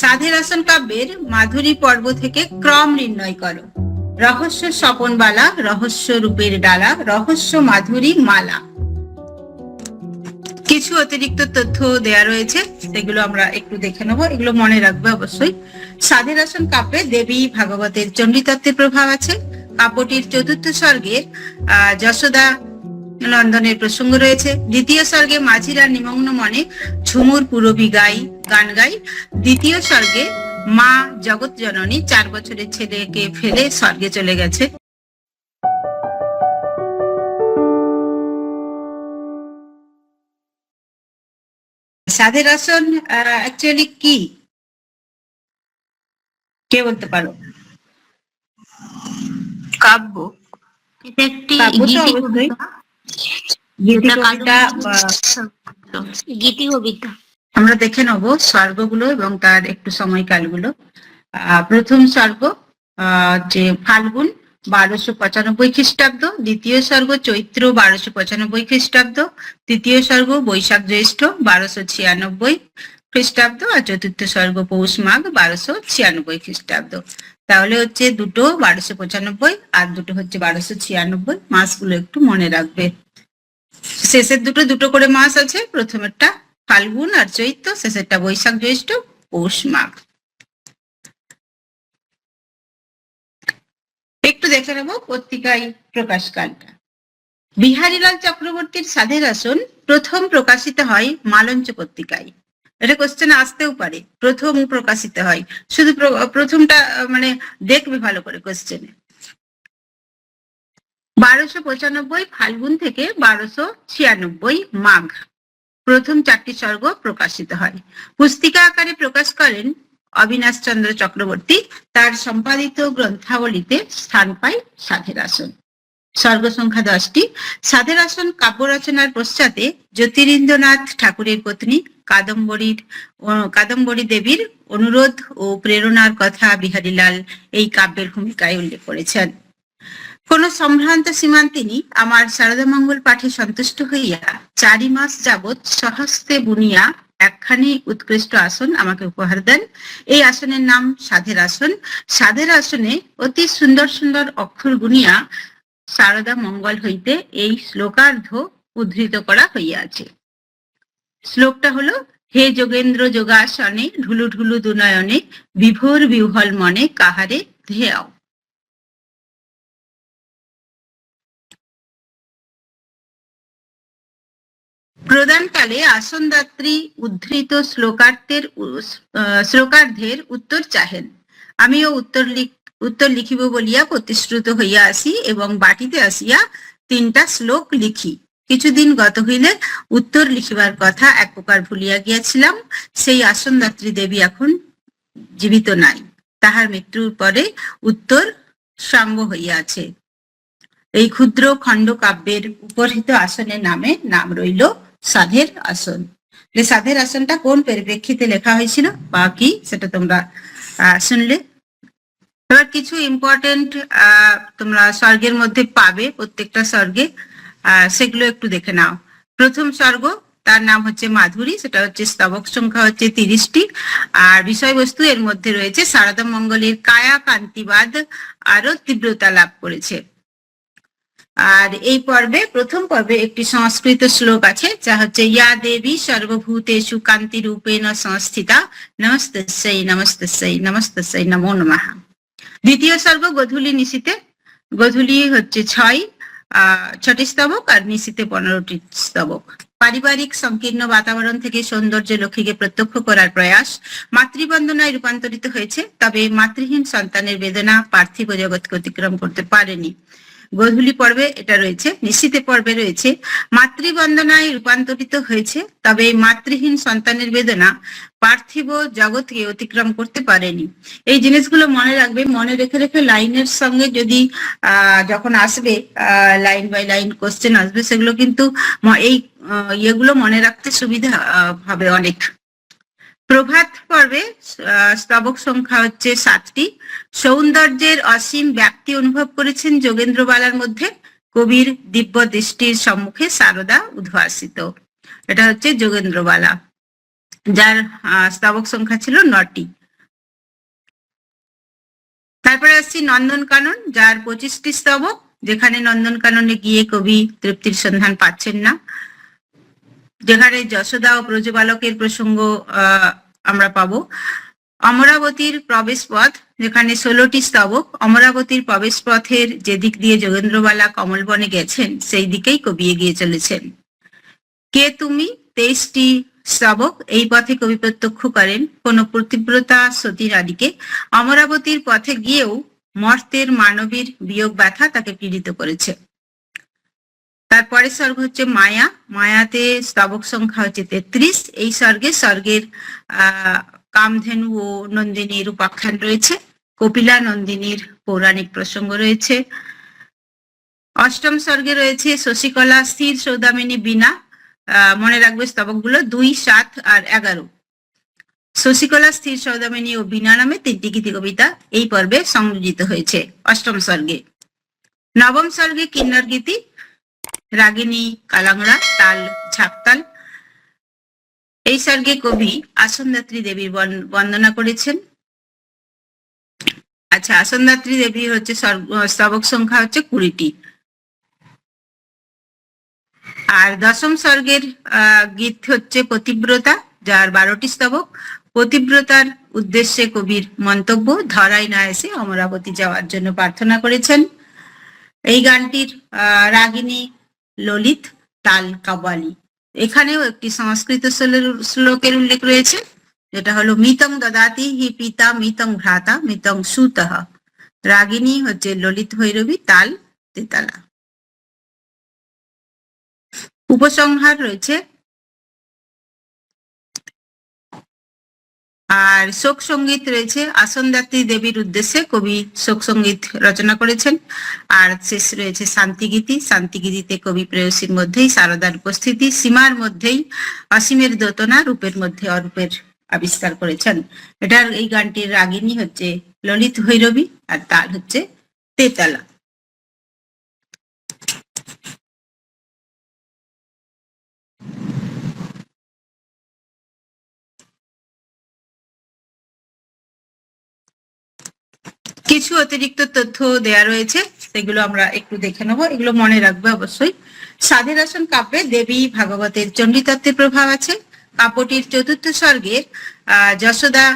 সাধের আসন কাব্যের মাধুরী পর্ব থেকে ক্রম নির্ণয় করো। রহস্য স্বপনবালা, রহস্য রূপের ডালা, রহস্য মাধুরী মালা। কিছু অতিরিক্ত তথ্য দেয়া রয়েছে, সেগুলো আমরা একটু দেখে নেব, এগুলো মনে রাখবে অবশ্যই। সাধের আসন কাব্যে দেবী ভাগবতের চণ্ডীতত্ত্বের প্রভাব আছে। কাব্যটির চতুর্থ স্বর্গের, আহ, যশোদা নন্দনের প্রসঙ্গ রয়েছে। দ্বিতীয় স্বর্গে মাঝিরা নিমগ্ন মনে ঝুমুর পুরবী গাই গান গাই। দ্বিতীয় স্বর্গে মা জগৎ জননী চার বছরের ছেলেকে ফেলে স্বর্গে চলে গেছে। সাধের আসন অ্যাকচুয়ালি কি? কে বলতে পারো? কাব্য। এটা একটি গীতি কবিতা। আমরা দেখে নেব স্বর্গগুলো এবং তার একটু সময়কালগুলো। প্রথম স্বর্গ যে ফাল্গুন বারোশো পঁচানব্বই খ্রিস্টাব্দ। দ্বিতীয় স্বর্গ চৈত্র বারোশো পঁচানব্বই খ্রিস্টাব্দ। তৃতীয় স্বর্গ বৈশাখ জ্যৈষ্ঠ বারোশো ছিয়ানব্বই খ্রিস্টাব্দ। আর চতুর্থ স্বর্গ পৌষ মাঘ বারোশো ছিয়ানব্বই খ্রিস্টাব্দ। তাহলে হচ্ছে দুটো বারোশো পঁচানব্বই আর দুটো হচ্ছে বারোশো ছিয়ানব্বই। মাসগুলো একটু মনে রাখবে। শেষের দুটো দুটো করে মাস আছে। প্রথমেরটা ফাল্গুন আর চৈত্র, শেষেরটা বৈশাখ, জ্যৈষ্ঠ, পৌষ, মাঘ। একটু দেখে নেব পত্রিকায় প্রকাশকালটা বিহারীলাল চক্রবর্তীর সাধের আসন প্রথম প্রকাশিত হয় মালঞ্চ পত্রিকায়। এটা কোশ্চেন আসতেও পারে, প্রথম প্রকাশিত হয়। শুধু প্র- প্রথমটা মানে দেখবে ভালো করে কোশ্চেনে বারোশো পঁচানব্বই ফাল্গুন থেকে বারোশো ছিয়ানব্বই মাঘ। প্রথম চারটি স্বর্গ প্রকাশিত হয়। পুস্তিকা আকারে প্রকাশ করেন অবিনাশ চন্দ্র চক্রবর্তী। তার সম্পাদিত গ্রন্থাবলীতে স্থান পায় সাধের আসন স্বর্গ সংখ্যা দশটি। সাধের আসন কাব্য রচনার পশ্চাতে জ্যোতিরিন্দ্রনাথ ঠাকুরের পত্নী কাদম্বরীর কাদম্বরী দেবীর অনুরোধ ও প্রেরণার কথা বিহারীলাল এই কাব্যের ভূমিকায় উল্লেখ করেছেন। কোন সম্ভ্রান্ত সীমান্তিনী আমার শারদামঙ্গল পাঠে সন্তুষ্ট হইয়া চারি মাস যাবৎ সহস্তে বুনিয়া একখানি উৎকৃষ্ট আসন আমাকে উপহার দেন। এই আসনের নাম সাধের আসন। সাধের আসনে অতি সুন্দর সুন্দর অক্ষর গুনিয়া শারদা মঙ্গল হইতে এই শ্লোকার্ধ উদ্ধৃত করা হইয়াছে। শ্লোকটা হলো, হে যোগেন্দ্র যোগাসনে ঢুলু ঢুলু দুনয়নে, বিভোর বিহ্বল মনে কাহারে ধেয়াও। প্রদানকালে আসনদাত্রী উদ্ধৃত শ্লোকার্থের শ্লোকার্ধের উত্তর চাহেন। আমিও উত্তর লিখ, উত্তর লিখিব বলিয়া প্রতিশ্রুত হইয়া আসি এবং বাটিতে আসিয়া তিনটা শ্লোক লিখি। কিছুদিন গত হইলে উত্তর লিখিবার কথা এক প্রকার ভুলিয়া গিয়াছিলাম, সেই আসনদাত্রী দেবী এখন জীবিত নাই। তাহার মৃত্যুর পরে উত্তর সাম্য হইয়াছে এই ক্ষুদ্র খণ্ড কাব্যের উপরহিত আসনের নামে নাম রইল সাধের আসন। যে সাধের আসনটা কোন পরিপ্রেক্ষিতে লেখা হয়েছিল? বা কি? সেটা তোমরা শুনলে। এবার কিছু ইম্পর্টেন্ট তোমরা স্বর্গের মধ্যে পাবে, প্রত্যেকটা স্বর্গে। সেগুলো একটু দেখে নাও। প্রথম স্বর্গ, তার নাম হচ্ছে মাধুরী, সেটা হচ্ছে স্তবক সংখ্যা হচ্ছে তিরিশটি। আর বিষয়বস্তু এর মধ্যে রয়েছে সারদা মঙ্গলের কায়া কান্তিবাদ আরও তীব্রতা লাভ করেছে। আর এই পর্বে, প্রথম পর্বে একটি সংস্কৃত শ্লোক আছে, যা হচ্ছে, ইয়া দেবী সর্বভূতেষু কান্তি রূপেণ সংস্থিতা নমস্তস্যই নমস্তস্যই নমস্তস্যই নমো নমাহা দ্বিতীয় স্বর্গ গধূলি নিশিতে গধূলি হচ্ছে ছয় ছটি স্তবক আর নিশিতে পনেরোটি স্তবক। পারিবারিক, সংকীর্ণ বাতাবরণ থেকে সৌন্দর্য লক্ষ্মীকে প্রত্যক্ষ করার প্রয়াস মাতৃবন্দনায় রূপান্তরিত হয়েছে, তবে মাতৃহীন সন্তানের বেদনা পার্থিব জগৎকে অতিক্রম করতে পারেনি। গোধূলি পর্বে এটা রয়েছে নিশ্চিতে পর্বে রয়েছে। মাতৃবন্দনায় রূপান্তরিত হয়েছে, তবে এই মাতৃহীন সন্তানের বেদনা পার্থিব জগৎকে অতিক্রম করতে পারেনি। এই জিনিসগুলো মনে রাখবে, মনে রেখে রেখে লাইনের সঙ্গে যদি যখন আসবে লাইন বাই লাইন কোশ্চেন আসবে, সেগুলো কিন্তু এই ইয়েগুলো মনে রাখতে সুবিধা হবে অনেক। প্রভাত পর্বে স্তবক সংখ্যা হচ্ছে সাতটি। সৌন্দর্যের অসীম ব্যাপ্তি অনুভব করেছেন যোগেন্দ্রবালার মধ্যে কবির দিব্য দৃষ্টির সম্মুখে সারদা উদ্ভাসিত। এটা হচ্ছে যোগেন্দ্রবালা, যার স্তবক সংখ্যা ছিল নটি। তারপরে আসছি নন্দনকানন, যার পঁচিশটি স্তবক, যেখানে নন্দনকাননে গিয়ে কবি তৃপ্তির সন্ধান পাচ্ছেন না। যেখানে যশোদা ও ব্রজবালকের প্রসঙ্গ আমরা পাব। অমরাবতীর প্রবেশ পথ যেখানে ষোলোটি স্তবক, অমরাবতীর প্রবেশ পথের যে দিক দিয়ে যোগেন্দ্রবালা কমলবনে গেছেন, সেই দিকেই কবি এগিয়ে চলেছেন। কে তুমি? তেইশটি স্তবক, এই পথে কবি প্রত্যক্ষ করেন। কোন প্রতিব্রতা সতী নারীকে অমরাবতীর পথে গিয়েও মর্তের মানবীর বিয়োগ ব্যথা তাকে পীড়িত করেছে। তারপরে স্বর্গ হচ্ছে মায়া। মায়াতে স্তবক সংখ্যা হচ্ছে তেত্রিশ। এই স্বর্গে স্বর্গের কামধেনু ও নন্দিনীর উপাখ্যান রয়েছে। কপিলা নন্দিনীর পৌরাণিক প্রসঙ্গ রয়েছে। অষ্টম স্বর্গে রয়েছে শশীকলা, স্থির সৌদামিনী বিনা মনে রাখবে স্তবকগুলো দুই, সাত আর এগারো। শশীকলা, স্থির সৌদামিনী ও বিনা নামে তিনটি গীতি কবিতা এই পর্বে সংযোজিত হয়েছে অষ্টম স্বর্গে। নবম স্বর্গে কিন্নর গীতি রাগিনী, কালাংড়া, তাল ঝাপতাল এই স্বর্গে কবি আসনদাত্রী দেবীর বন- বন্দনা করেছেন। আচ্ছা আসনদাত্রী দেবীর হচ্ছে স্তবক সংখ্যা হচ্ছে কুড়িটি। আর দশম স্বর্গের গীত হচ্ছে পতিব্রতা, যার বারোটি স্তবক। পতিব্রতার উদ্দেশ্যে কবির মন্তব্য ধরাই না এসে অমরাবতী যাওয়ার জন্য প্রার্থনা করেছেন। এই গানটির রাগিনী ললিত তাল কাবালি এখানেও একটি সংস্কৃত শ্লোকের- উল্লেখ রয়েছে, যেটা হলো, মিতং দদাতি হি পিতা, মিতং ভ্রাতা, মিতং সুতঃ। রাগিনী হচ্ছে ললিত ভৈরবী, তাল তেতালা। উপসংহার রয়েছে আর শোক সংগীত রয়েছে আসনদাত্রী দেবীর উদ্দেশ্যে। কবি শোক সংগীত রচনা করেছেন। আর শেষ রয়েছে শান্তিগীতি। শান্তিগীতিতে কবি প্রেয়সীর মধ্যেই সারদার উপস্থিতি, সীমার মধ্যেই অসীমের দোতনা, রূপের মধ্যে অরূপের আবিষ্কার করেছেন। এটার এই গানটির রাগিনী হচ্ছে ললিত ভৈরবী আর তার হচ্ছে তেতালা। কিছু অতিরিক্ত তথ্য দেয়া রয়েছে, সেগুলো আমরা একটু দেখে নেব। এগুলো মনে রাখবে অবশ্যই। সাধের আসন কাব্যে দেবী ভাগবতের চণ্ডীতত্ত্বের প্রভাব আছে। কাব্যটির চতুর্থ স্বর্গের যশোদা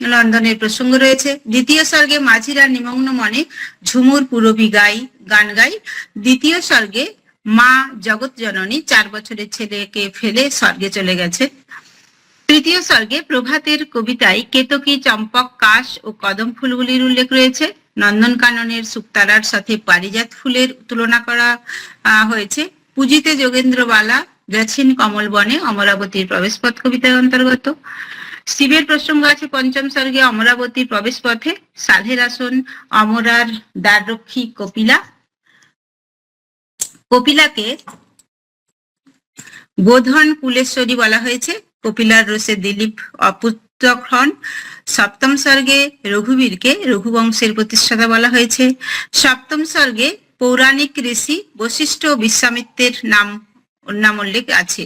নন্দনের প্রসঙ্গ রয়েছে। দ্বিতীয় স্বর্গে মাঝিরা নিমগ্ন মনে ঝুমুর পুরবী গাই, গান গাই। দ্বিতীয় স্বর্গে মা জগৎ জননী চার বছরের ছেলেকে ফেলে স্বর্গে চলে গেছে। তৃতীয় স্বর্গে প্রভাতের কবিতায় কেতকী, চম্পক, কাশ ও কদম ফুলগুলির উল্লেখ রয়েছে। নন্দনকাননের সুক্তারার সাথে পারিজাত ফুলের তুলনা করা হয়েছে। পুজিতে যোগেন্দ্রবালা গেছেন কমল বনে অমরাবতীর প্রবেশপথ কবিতার অন্তর্গত। শিবের প্রসঙ্গ আছে পঞ্চম স্বর্গে অমরাবতীর প্রবেশ পথে সাধের আসন, অমরার দ্বাররক্ষী কপিলা। কপিলাকে বোধন কুলেশ্বরী বলা হয়েছে। কপিলার রোষে দিলীপ অপুত্রক হন সপ্তম স্বর্গে রঘুবীরকে রঘুবংশের প্রতিষ্ঠাতা বলা হয়েছে। সপ্তম স্বর্গে পৌরাণিক ঋষি বশিষ্ঠ বিশ্বামিত্রের নাম নাম উল্লেখ আছে।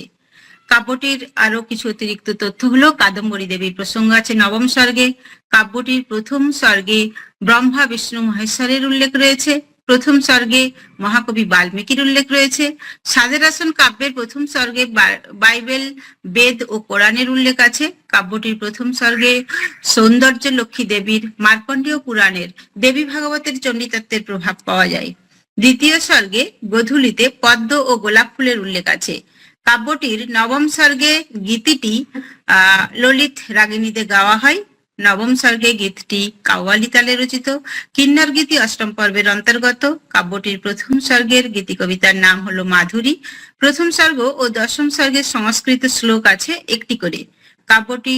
কাব্যটির আরও কিছু অতিরিক্ত তথ্য হলো, কাদম্বরী দেবীর প্রসঙ্গ আছে। নবম স্বর্গে কাব্যটির প্রথম স্বর্গে ব্রহ্মা, বিষ্ণু, মহেশ্বরের উল্লেখ রয়েছে। প্রথম স্বর্গে মহাকবি বাল্মীকির উল্লেখ রয়েছে। সাদের আসন কাব্যের প্রথম স্বর্গে বাইবেল, বেদ ও কোরআনের উল্লেখ আছে। কাব্যটির প্রথম স্বর্গে সৌন্দর্য লক্ষ্মী দেবীর, মার্কণ্ডীয় পুরাণের, দেবী ভাগবতের চণ্ডীতত্ত্বের প্রভাব পাওয়া যায়। দ্বিতীয় স্বর্গে গধূলিতে পদ্ম ও গোলাপ ফুলের উল্লেখ আছে। কাব্যটির নবম স্বর্গে গীতিটি, আহ, ললিত রাগিনীতে গাওয়া হয়। নবম স্বর্গে গীতটি কাওয়ালি তালে রচিত। কিন্নর গীতি অষ্টম পর্বের অন্তর্গত। কাব্যটির প্রথম স্বর্গের গীতি কবিতার নাম হলো মাধুরী। প্রথম স্বর্গ ও দশম স্বর্গের সংস্কৃত শ্লোক আছে একটি করে। কাব্যটি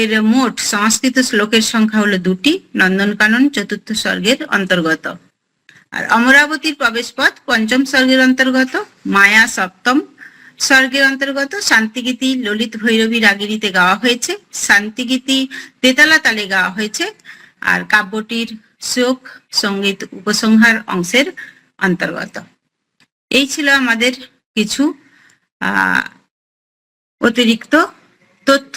এর মোট সংস্কৃত শ্লোকের সংখ্যা হলো দুটি, নন্দনকানন চতুর্থ স্বর্গের অন্তর্গত। আর অমরাবতীর প্রবেশপথ পঞ্চম স্বর্গের অন্তর্গত, মায়া সপ্তম স্বর্গের অন্তর্গত শান্তিগীতি ললিত ভৈরবী রাগিনীতে গাওয়া হয়েছে। শান্তিগীতি তেতালা তালে গাওয়া হয়েছে আর কাব্যটির শোক সংগীত উপসংহার অংশের অন্তর্গত। এই ছিল আমাদের কিছু অতিরিক্ত তথ্য।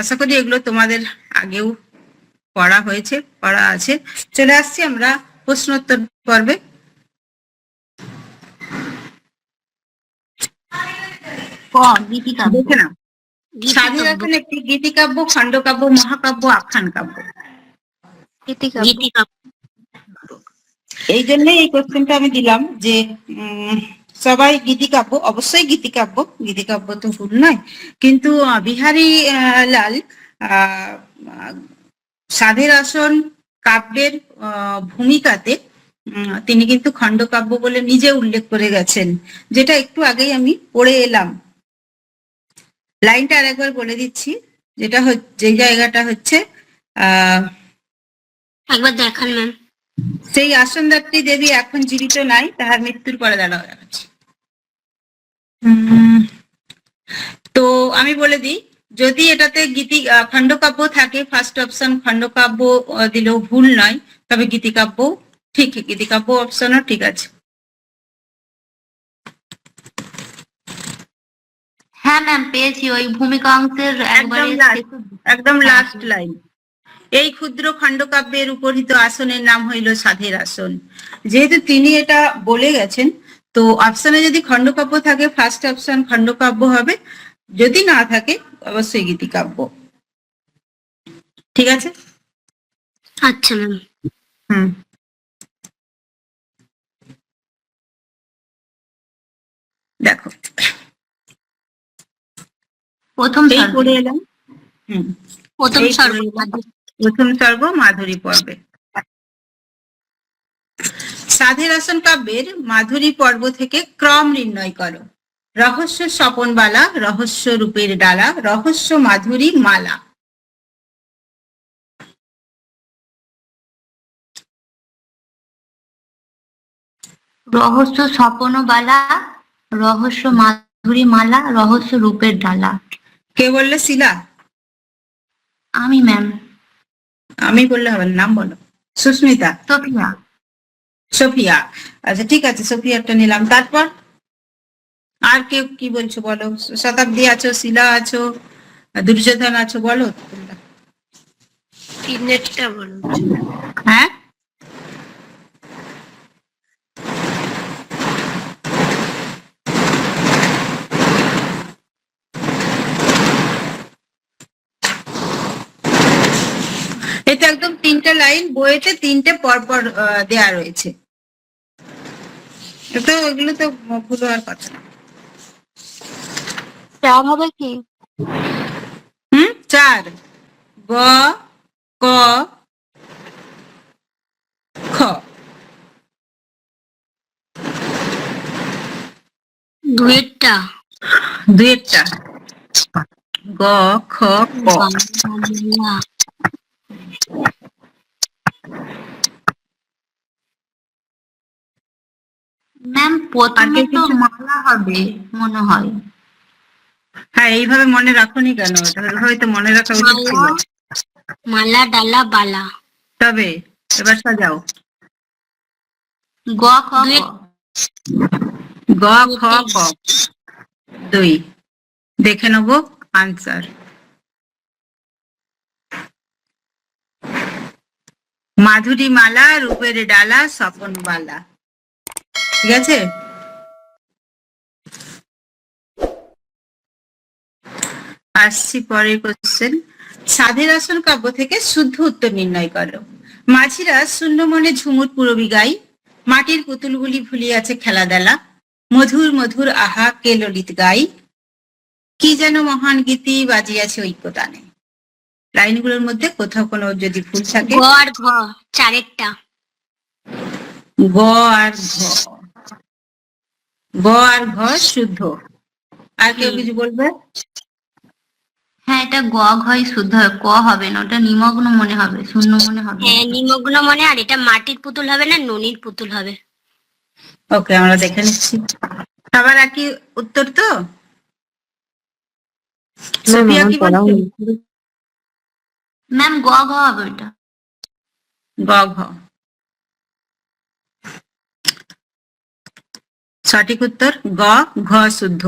আশা করি এগুলো তোমাদের আগেও পড়া হয়েছে, পড়া আছে। চলে আসছি আমরা প্রশ্নোত্তর পর্বে। ক গীতিকাব্য। স্বাধীন একটি গীতিকাব্য খণ্ডকাব্য মহাকাব্য আখ্যান কাব্য এই জন্যই এই কোশ্চেনটা আমি দিলাম যে সবাই গীতিকাব্য অবশ্যই গীতিকাব্য। গীতিকাব্য তো ভুল নয়। কিন্তু বিহারি লাল সাধের আসন কাব্যের ভূমিকাতে তিনি কিন্তু খণ্ডকাব্য বলে নিজে উল্লেখ করে গেছেন যেটা একটু আগেই আমি পড়ে এলাম। লাইনটা আরেকবার বলে দিচ্ছি যেটা হচ্ছে যে জায়গাটা হচ্ছে আহ একবার দেখান ম্যাম। সেই আসনদাত্রী দেবী এখন জীবিত নাই তাহার মৃত্যুর পরে দাঁড়া আছে উম, তো আমি বলে দিই যদি এটাতে গীতি খণ্ডকাব্য থাকে ফার্স্ট অপশন খণ্ডকাব্য দিলেও ভুল নয় তবে গীতিকাব্য ঠিক গীতিকাব্য অপশনও ঠিক আছে। হ্যাঁ ম্যাম পেয়েছি। ওই ভূমিকা অংশের একদম লাস্ট হ্যাঁ। লাইন এই ক্ষুদ্র খণ্ডকাব্যের উপরিত আসনের নাম হইল সাধের আসন। যেহেতু তিনি এটা বলে গেছেন তো অপশনে যদি খণ্ডকাব্য থাকে ফার্স্ট অপশন খণ্ডকাব্য হবে। যদি না থাকে অবশ্যই গীতিকাব্য। ঠিক আছে? আচ্ছা ম্যাম হুম। দেখো প্রথম এই পড়ে এলাম। হুম। প্রথম পড়ে প্রথম সর্গ মাধুরী পর্বে। সাধের আসন কাব্যের মাধুরী পর্ব থেকে ক্রম নির্ণয় করো। রহস্য স্বপনবালা রহস্য রূপের ডালা রহস্য মাধুরী মালা। রহস্য স্বপন বালা রহস্য মাধুরী মালা রহস্য রূপের ডালা। কে বললে? শিলা? আমি ম্যাম আমি বললে হবে নাম বলো। সুস্মিতা? সোফিয়া। সোফিয়া। আচ্ছা ঠিক আছে সোফিয়ারটা নিলাম। তারপর? আর কেউ কি বলছো বলো? শতাব্দী আছো শিলা আছো দুর্যোধন আছো বলো। হ্যাঁ? এটা একদম তিনটে লাইন বইয়েতে তিনটে পরপর দেয়া রয়েছে। তো ওগুলো তো ভুল হওয়ার কথা না। চার হবে কি? হুম? চার। গ ক খ। দুয়েরটা। দুয়েরটা। গ খ ক। ম্যাম প্রথমে তো মালা হবে মনে হয়। হ্যাঁ এইভাবে মনে রাখুনি কেন? হয়তো মনে রাখা উচিত ছিল। মালা মালা ডালা বালা। তবে এবার সাজাও। গ খ গ। খ ক দুই। দেখে নেব আনসার। মাধুরী মালা রূপের ডালা স্বপন বালা ঠিক আছে? আসছি পরের কোশ্চেন সাধের আসন কাব্য থেকে শুদ্ধ উত্তর নির্ণয় করো। মাঝিরা শূন্য মনে ঝুমুর পুরবি গাই মাটির পুতুলগুলি ভুলিয়াছে খেলাদেলা মধুর মধুর আহা কে ললিত গাই, কি যেন মহান গীতি বাজিয়াছে ঐক্যতানে। লাইনগুলোর মধ্যে কোথাও কোনো যদি ভুল থাকে? গ আর ঘ চারেরটা। গ আর ঘ গ আর ঘ শুদ্ধ। আর কেউ কিছু বলবে? হ্যাঁ এটা গ ঘই শুদ্ধ। হবে ক হবে না ওটা নিমগ্ন মনে হবে শূন্য মনে হবে। হ্যাঁ নিমগ্ন মনে আর এটা মাটির পুতুল হবে না ননির পুতুল হবে। ওকে আমরা দেখে নিচ্ছি। সবার একই উত্তর তো? সোফিয়া কি বলছো? ম্যাম গ ঘ হবে ওটা গ ঘ সঠিক উত্তর গ ঘ শুদ্ধ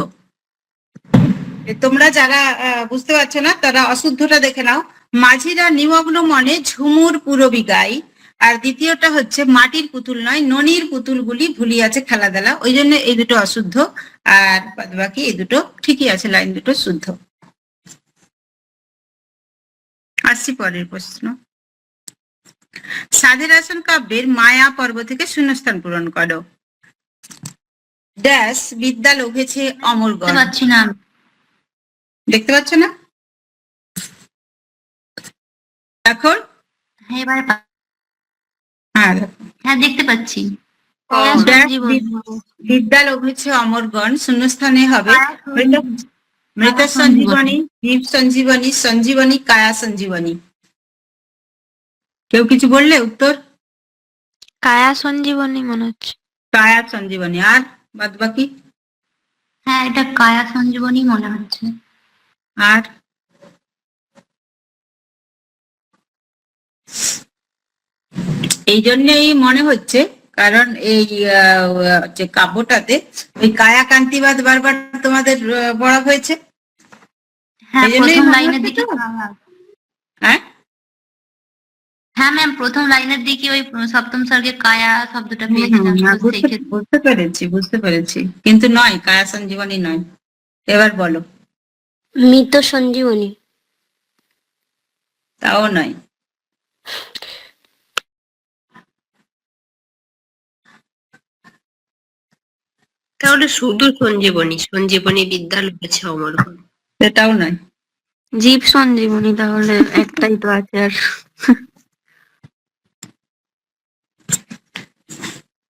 তোমরা যারা আহ, বুঝতে পারছ না তারা অশুদ্ধটা দেখে নাও মাঝিরা নিমগ্ন মনে ঝুমুর পুরবি গাই আর দ্বিতীয়টা হচ্ছে মাটির পুতুল নয় ননির পুতুলগুলি ভুলিয়াছে খেলাধেলা ওই জন্য এই দুটো অশুদ্ধ আর বাদ বাকি এই দুটো ঠিকই আছে লাইন দুটো শুদ্ধ আসছি পরের প্রশ্ন। সাধের আসন কাব্যের মায়া পর্ব থেকে শূন্যস্থান পূরণ করো। ড্যাশ বিদ্যা লোভেছে বুঝতে অমরগণ না। দেখতে পাচ্ছ না? এখন হ্যাঁ এবারে হ্যাঁ। হ্যাঁ দেখতে পাচ্ছি। বিদ্যা লোভেছে অমরগণ শূন্যস্থানে হবে। মৃত মৃত সঞ্জীবনী জীব সঞ্জীবনী সঞ্জীবনী কায়া সঞ্জীবনী কেউ কিছু বললে উত্তর কায়া সঞ্জীবনী মনে হচ্ছে কায়া সঞ্জীবনী আর বাদ বাকি হ্যাঁ এটা কায়া সঞ্জীবনী মনে হচ্ছে। আর? এই জন্যই মনে হচ্ছে কারণ এই আহ, যে কাব্যটাতে ওই কায়া কান্তিবাদ বারবার তোমাদের পড়া হয়েছে? হ্যাঁ প্রথম লাইনের দিকে হ্যাঁ হ্যাঁ। ম্যাম প্রথম লাইনের দিকে ওই সপ্তম স্বর্গে কায়া শব্দটা পেয়েছিলাম হ্যাঁ, বুঝতে পেরেছি বুঝতে পেরেছি। কিন্তু নয় কায়া সঞ্জীবনী নয়। এবার বলো। মৃত সঞ্জীবনী। তাও নয়। তাহলে শুধু সঞ্জীবনী সঞ্জীবনী বিদ্যা লোকেছে অমর সেটাও নয়। জীব সঞ্জীবনী তাহলে একটাই তো আছে আর।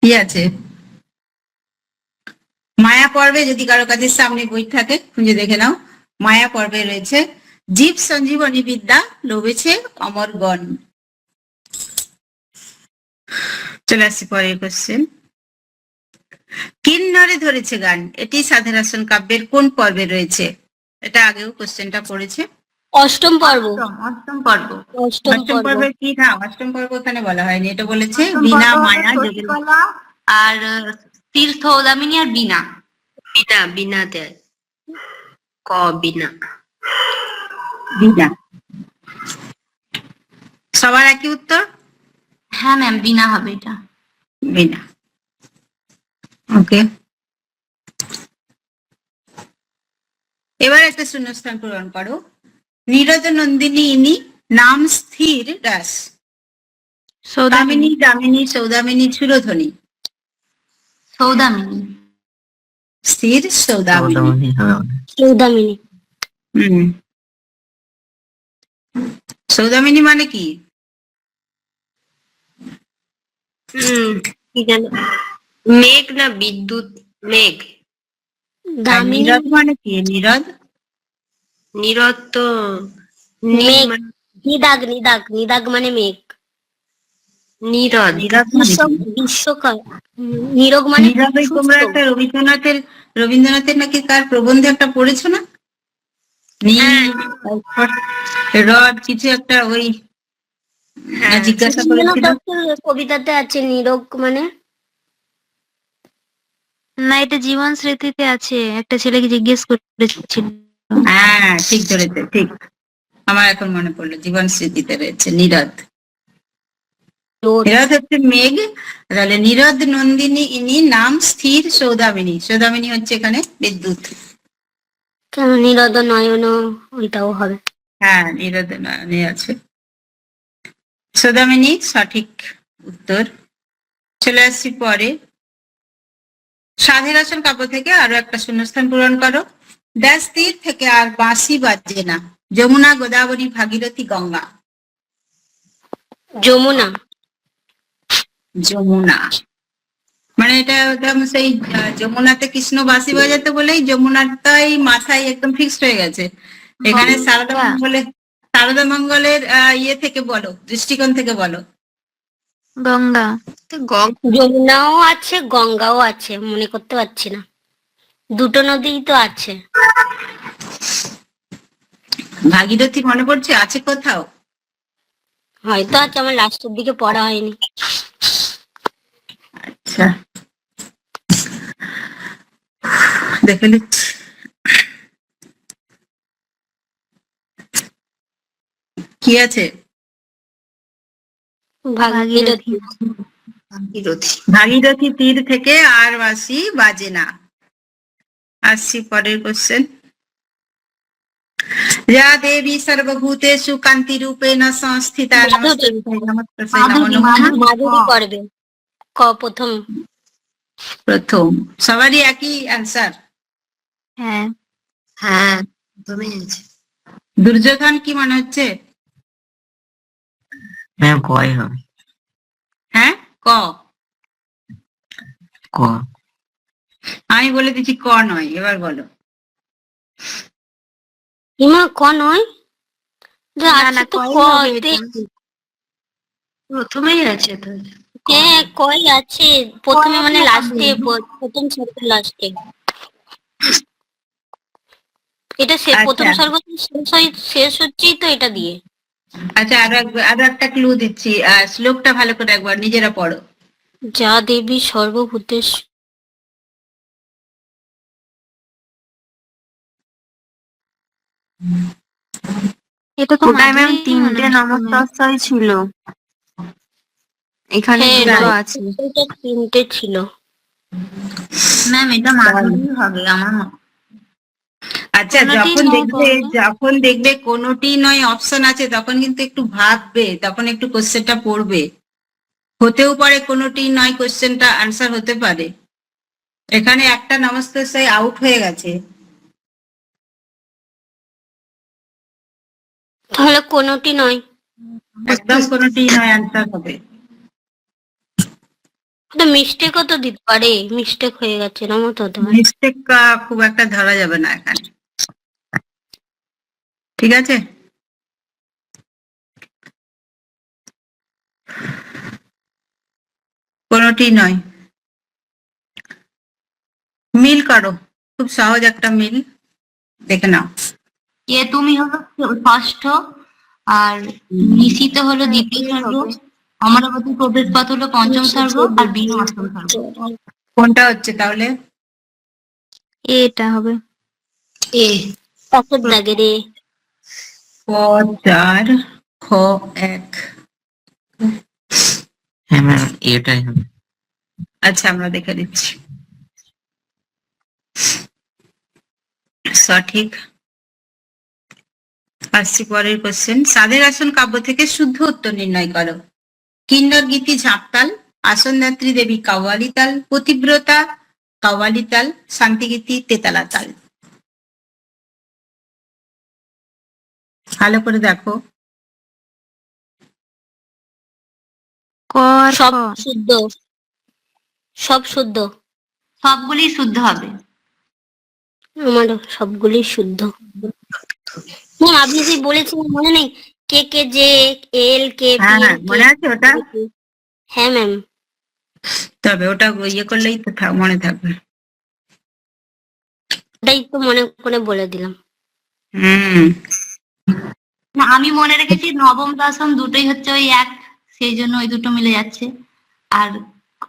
কি আছে? মায়া পর্বে যদি কারও কাছে সামনে বই থাকে খুঁজে দেখে নাও। মায়া পর্বে রয়েছে জীব সঞ্জীবনী বিদ্যা লোভেছে অমরগণ চলে আসছি পরের কোশ্চেন কিন্নরে ধরেছে গান। এটি সাধেরাসন কাব্যের কোন পর্বে রয়েছে? এটা আগেও কোশ্চেনটা পড়েছে। অষ্টম পর্ব। অষ্টম অষ্টম পর্ব। অষ্টম অষ্টম পর্ব। কি? না অষ্টম পর্ব ওখানে বলা হয়নি। এটা বলেছে বিনা মায়া আর তীর্থ দামিনী আর বিনা। বিনা বিনা দেয় ক বিনা। বিনা। সবার একই উত্তর? হ্যাঁ ম্যাম বিনা হবে এটা। বিনা। ওকে এবার একটা শূন্যস্থান পূরণ করো। নীরদ নন্দিনী ইনি নাম স্থির দাস। সৌদামিনী। দামিনী দামিনী সৌদামিনী সুরধ্বনি। সৌদামিনী। স্থির সৌদামিনী। সৌদামিনী। হুম। সৌদামিনী মানে কি? হম কি জানো? মেঘ না বিদ্যুৎ মেঘ? নীরদ মানে কি? নীরদ? নিরত তো মেঘ। মানে নিদাগ নিদাগ। নিদাগ মানে মেঘ। নিরদ। নীরদ মানে উম, নিরোগ মানে নীরদ তোমরা একটা রবীন্দ্রনাথের রবীন্দ্রনাথের নাকি কার প্রবন্ধে একটা পড়েছো না? নীল হ্যাঁ। তারপর রড কিছু একটা ওই হ্যাঁ। জিজ্ঞাসা করেছিল। দাশের কবিতাতে আছে নিরোগ মানে। না এটা জীবন স্মৃতিতে আছে। একটা ছেলেকে জিজ্ঞেস করেছিল। হ্যাঁ ঠিক ধরেছে ঠিক। আমার এখন মনে পড়ল জীবন স্মৃতিতে রয়েছে নীরদ। রোদ নীরদ হচ্ছে মেঘ তাহলে নীরদ নন্দিনী ইনি নাম স্থির সৌদামিনী। সৌদামিনী হচ্ছে এখানে বিদ্যুৎ। কেন নিরদ নয়ন ওইটাও হবে। হ্যাঁ নীরদ নয়নে আছে। সৌদামিনী সঠিক উত্তর। চলে আসছি পরে। স্বাধীরাসন কাব্য থেকে আরও একটা শূন্যস্থান পূরণ করো। ড্যাশ তীর থেকে আর বাঁশি বাজে না। যমুনা গোদাবরী ভাগীরথী গঙ্গা। যমুনা। যমুনা। মানে এটা একদম সেই যমুনাতে কৃষ্ণ বাঁশি বাজাতে বলেই যমুনাটাই মাথায় একদম ফিক্সড হয়ে গেছে। এখানে সারদা গঙ্গা। মঙ্গলের সারদা মঙ্গলের ইয়ে থেকে বলো দৃষ্টিকোণ থেকে বলো। গঙ্গা। যমুনাও আছে গঙ্গাও আছে মনে করতে পারছি না। দুটো নদীই তো আছে। ভাগীরথী মনে পড়ছে? আছে কোথাও? হয়তো আছে আমার লাস্টের দিকে পড়া হয়নি। আচ্ছা। দেখে নিচ্ছি কি আছে? ভাগীরথী। তীর থেকে আর বাসি বাজে না। আসছি পরের কোশ্চেন যা দেবী নমস্তে নমো নমঃ। মাধুরী করবে। ক প্রথম। প্রথম। সবারই একই অ্যান্সার হ্যাঁ। হ্যাঁ তুমি দুর্যোধন কি মনে হচ্ছে? কয় হবে। হ্যাঁ ক? ক। আমি বলে দিচ্ছি ক নয় এবার বলো। হিমা ক নয়? যে আছে তো ক হবে তে- এটা। প্রথমেই আছে তো। হ্যাঁ কই আছে? প্রথমে মানে লাস্টে। প্রথম সর্গ লাস্টে এটা সে প্রথম আচ্ছা। সর্গ শেষ হয় শেষ হচ্ছেই তো এটা দিয়ে। আচ্ছা আরও আরও একটা ক্লু দিচ্ছি। শ্লোকটা ভালো করে একবার নিজেরা পড়ো। যা দেবী সর্বভূতেশ এটা তো ম্যাম তিনটে। নমস্কার ছিল। এখানে হ্যাঁ, দুটো আছে। তিনটে ছিল। ম্যাম এটা মাধুরী হবে আমার। আচ্ছা যখন দেখবে যখন দেখবে কোনোটি নয় অপশন আছে তখন কিন্তু একটু ভাববে তখন একটু কোশ্চেনটা পড়বে। হতেও পারে কোনোটি নয় কোশ্চেনটা আনসার হতে পারে। এখানে একটা নমস্তে আউট হয়ে গেছে। তাহলে কোনোটি নয়। একদম কোনোটি নয় আনসার হবে। মিস্টেকও তো দিতে পারে মিস্টেক হয়ে গেছে না মতো মিস্টেক খুব একটা ধরা যাবে না এখানে। ঠিক আছে? কোনোটি নয়। মিল করো। খুব সহজ একটা মিল। দেখে নাও। কে তুমি হলো ষষ্ঠ আর নিশিত হলো দ্বিতীয় স্বর্গ অমরাবতী প্রবেশ পথ হলো পঞ্চম স্বর্গ আর বিনু অষ্টম স্বর্গ কোনটা হচ্ছে তাহলে? এটা হবে। এ। পাশের দাগে রে চার খ এক। হ্যাঁ এটাই হবে। আচ্ছা আমরা দেখে দিচ্ছি। সঠিক। আসছি পরের কোশ্চেন সাধের আসন কাব্য থেকে শুদ্ধ উত্তর নির্ণয় করো। কিন্নর গীতি ঝাঁপতাল আসনদাত্রী দেবী কাওয়ালি তাল, পতিব্রতা কাওয়ালি তাল শান্তিগীতি তেতালা তাল। ভালো করে দেখো। সব শুদ্ধ। সব শুদ্ধ। সবগুলি শুদ্ধ হবে। আমারও সবগুলি শুদ্ধ। ম্যাম আপনি যে বলেছিলেন মনে নেই? কে কে জে এল কে হ্যাঁ হ্যাঁ মনে আছে ওটা? হ্যাঁ ম্যাম। তবে ওটা ইয়ে করলেই তো থাক- মনে থাকবে। ওটাই তো মনে করে বলে দিলাম। হুম। না, আমি মনে রেখেছি নবম দশম দুটোই হচ্ছে ওই এক, সেই জন্য ওই দুটো মিলে যাচ্ছে। আর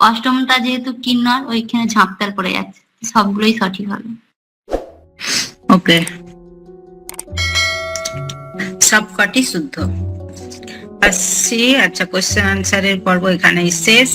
অষ্টমটা যেহেতু কিন্নর, ওইখানে ঝাঁপতাল পড়ে যাচ্ছে। সবগুলোই সঠিক হবে। ওকে। সবকটি শুদ্ধ। আচ্ছা কোশ্চেন আনসারের পর্ব এখানেই শেষ।